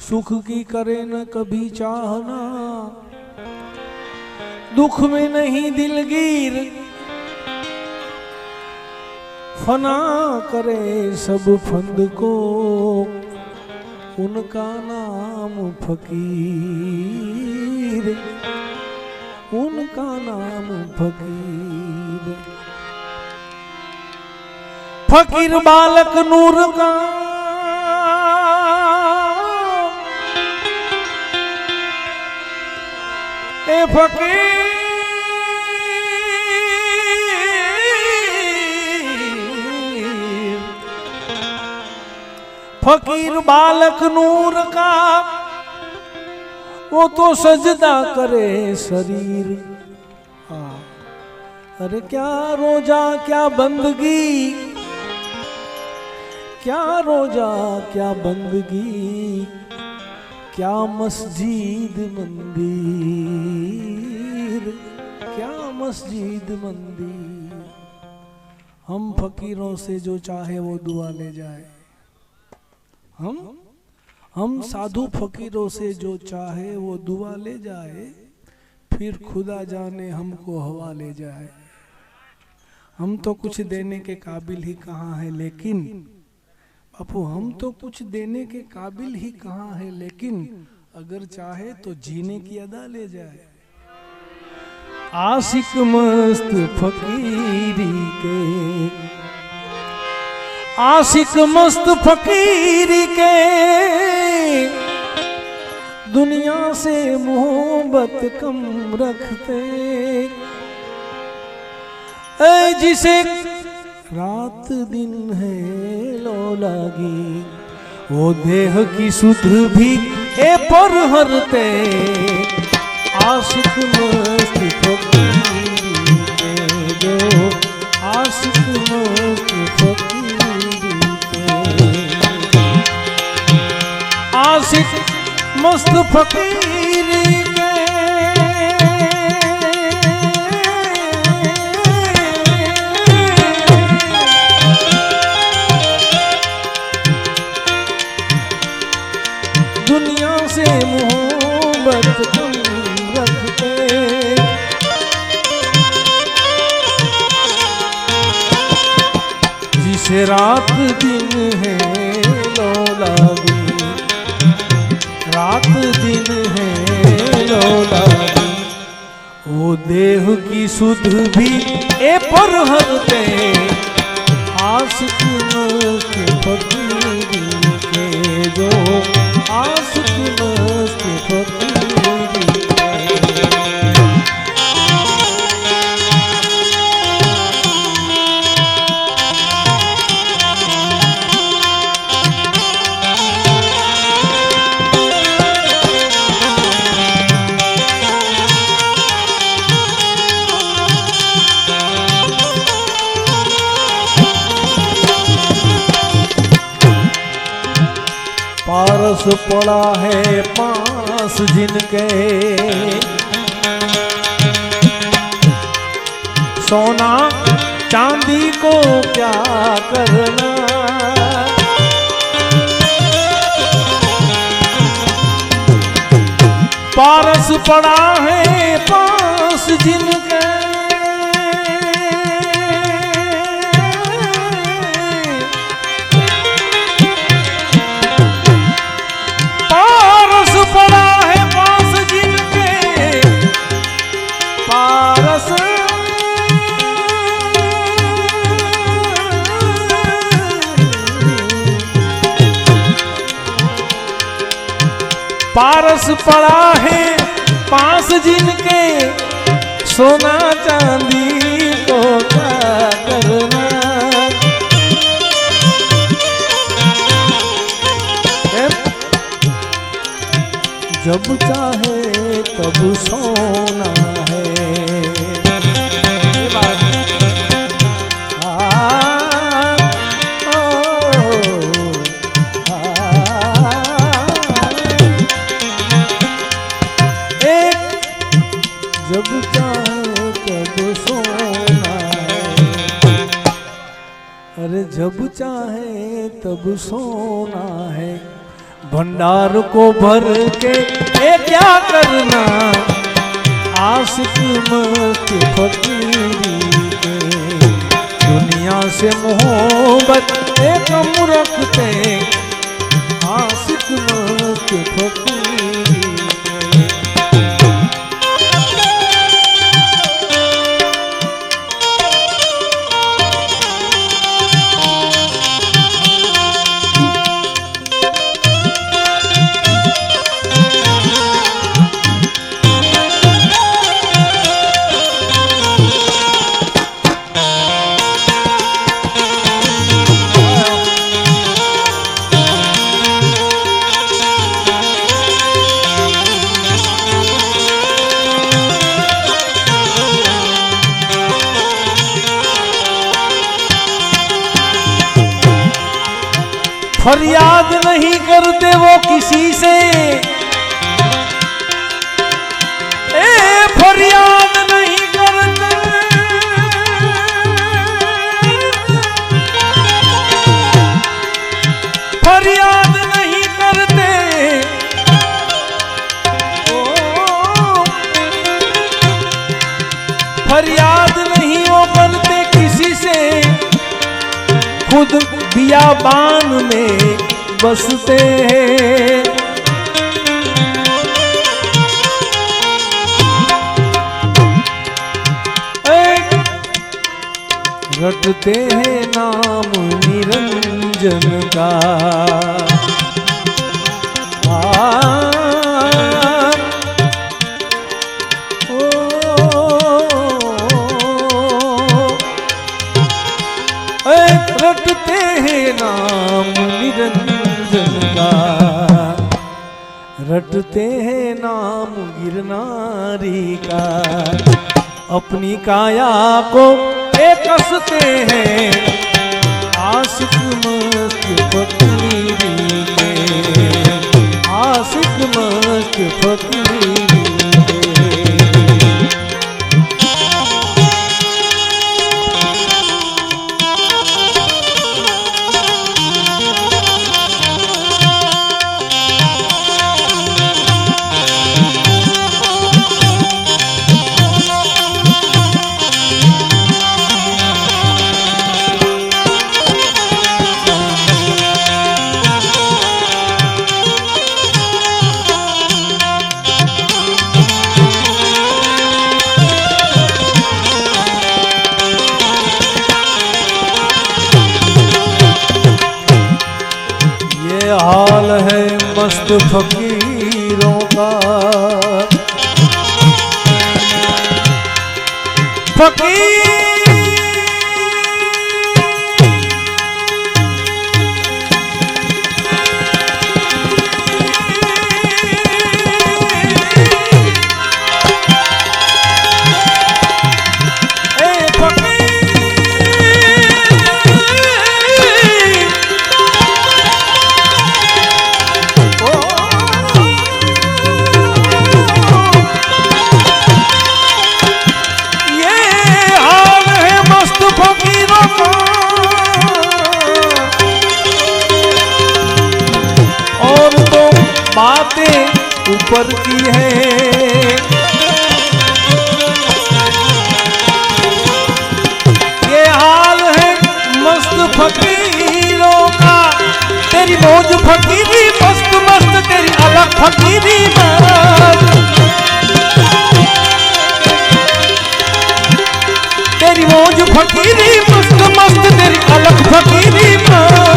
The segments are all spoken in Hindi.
सुख की करे न कभी चाहना। दुख में नहीं दिलगीर फना करे सब फंद को। उनका नाम फकीर। उनका नाम फकीर। फकीर बालक नूर का ए फकीर। फकीर बालक नूर का, वो तो सजदा करे शरीर। हाँ। अरे क्या रोजा, क्या बंदगी। क्या रोजा, क्या बंदगी। क्या मस्जिद मंदिर, क्या मस्जिद मंदिर। हम फकीरों से जो चाहे वो दुआ ले जाए। हम हम साधु फकीरों से जो चाहे वो दुआ ले जाए, फिर खुदा जाने हमको हवा ले जाए। हम तो कुछ देने के काबिल ही कहाँ है, लेकिन बापू हम तो कुछ देने के काबिल ही कहाँ है, लेकिन अगर चाहे तो जीने की अदा ले जाए। आशिक मस्त फकीरी के, आशिक मस्त फकीरी के, दुनिया से मोहब्बत कम रखते। जिसे रात दिन है लो लागी। वो देह की सुध भी ए पर हरते आशिक मस्त फकीरी जो आशिक मस्त फकीरी आशिक मस्त फकीरी। देह की सुध भी ए पर हरते आशिक मस्त फकीर के जो आशिक मस्त फकीरी पारस पड़ा है, पास जिनके। सोना चांदी को क्या करना? पारस पड़ा है, पास जिनके। पारस पड़ा है पास जिनके सोना चांदी को क्या करना जब चाहे तब सोना सोना अरे जब चाहे तब सोना है। भंडार को भर के ये क्या करना? आशिक मस्त फकीरी दुनिया से मोहब्बत एक रखते। आशिक मत फकीरी फरियाद नहीं करते वो किसी से। ए, फरियाद नहीं करते। फरियाद नहीं करते। फरियाद नहीं वो करते किसी से। खुद बियाबान में बसते हैं। रटते हैं नाम निरंजन का। आ, रटते हैं नाम निरंजन का। रटते हैं नाम गिरनारी का। अपनी काया को एक कसते हैं। आशिक मस्त फकीरी के आशिक मस्त फकीरी मस्त ऊपर की है। ये हाल है मस्त फकीरों का। तेरी मौज फकीरी, मस्त मस्त, तेरी अलग फकीरी तेरी मौज फकीरी, मस्त मस्त, तेरी अलग फकीरी मस्त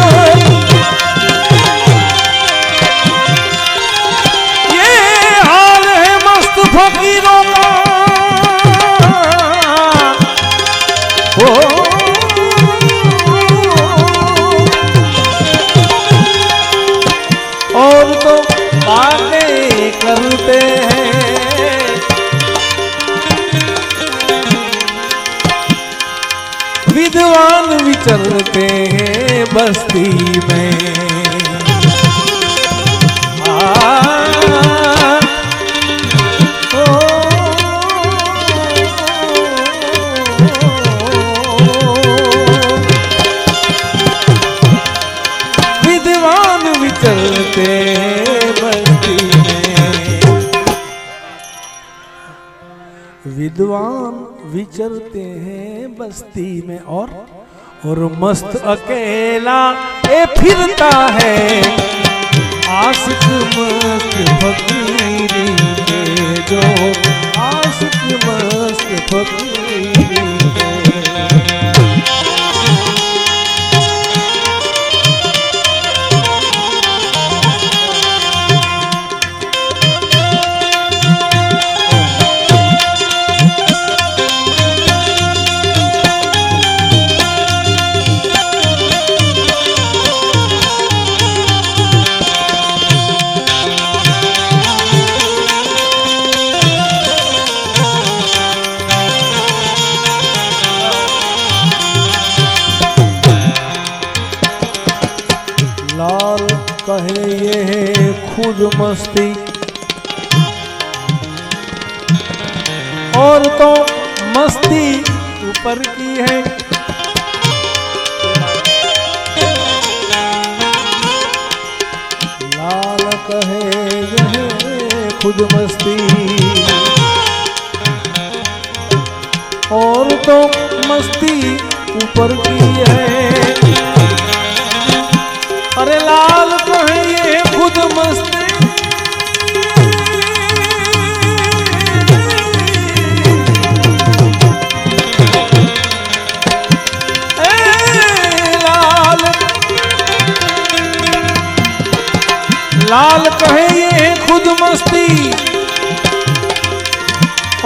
बस्ती में और और मस्त अकेला ए फिरता है। आशिक मस्त फकीरी के जो, आशिक मस्त फकीरी है खुद मस्ती। और तो मस्ती ऊपर की है। लाल कहे ये है खुद मस्ती। और तो मस्ती ऊपर की है।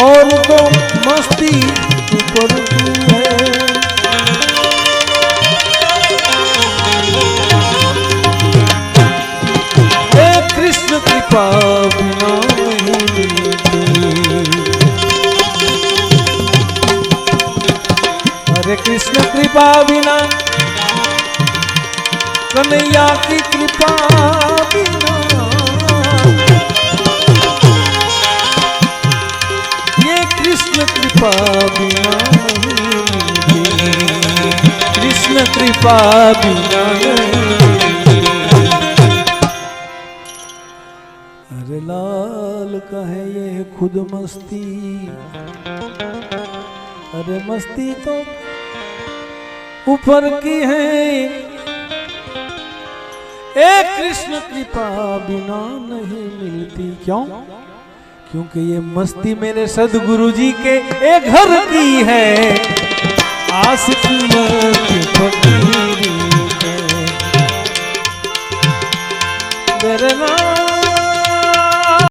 और तो मस्ती ऊपर कृष्ण कृपा बिना हरे कृष्ण कृपा बिना, कन्हैया की कृपा बिना। कृपा बिना कृष्ण कृपा बिना अरे लाल कहे ये खुद मस्ती। अरे मस्ती तो ऊपर की है। एक कृष्ण कृपा बिना नहीं मिलती। क्यों? क्योंकि ये मस्ती मेरे सदगुरु जी के एक घर की है। आस की फकीरी है।